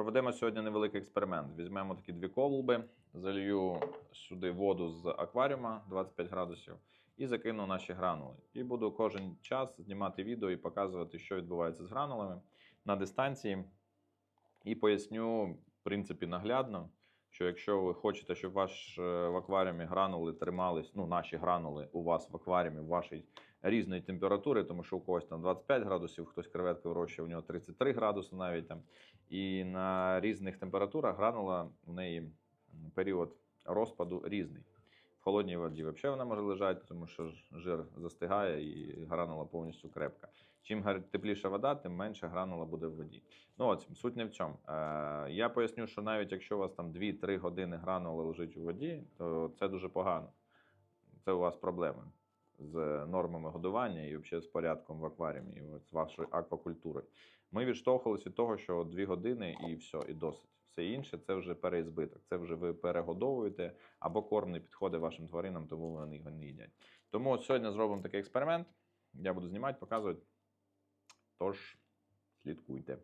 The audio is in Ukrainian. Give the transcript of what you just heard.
Проведемо сьогодні невеликий експеримент. Візьмемо такі дві колби, залью сюди воду з акваріума 25 градусів і закину наші гранули. І буду кожен час знімати відео і показувати, що відбувається з гранулами на дистанції. І поясню, в принципі, наглядно, що якщо ви хочете, щоб ваш е, в акваріумі гранули тримались, ну, наші гранули у вас в акваріумі в вашій різної температури, тому що у когось там 25 градусів, хтось креветки вирощує, у нього 33 градуси навіть там. І на різних температурах гранула в неї період розпаду різний. В холодній воді взагалі вона може лежати, тому що жир застигає і гранула повністю крепка. Чим тепліша вода, тим менше гранула буде в воді. Ну от суть не в цьому. Е, я поясню, що навіть якщо у вас там 2-3 години гранула лежить у воді, то це дуже погано. Це у вас проблеми з нормами годування і взагалі з порядком в акваріумі, і з вашою аквакультурою. Ми відштовхувалися від того, що 2 години і все, і досить. Все інше це вже переізбиток. Це вже ви перегодовуєте або корм не підходить вашим тваринам, тому вони його не їдять. Тому от сьогодні зробимо такий експеримент. Я буду знімати, показувати. Тож слідкуйте.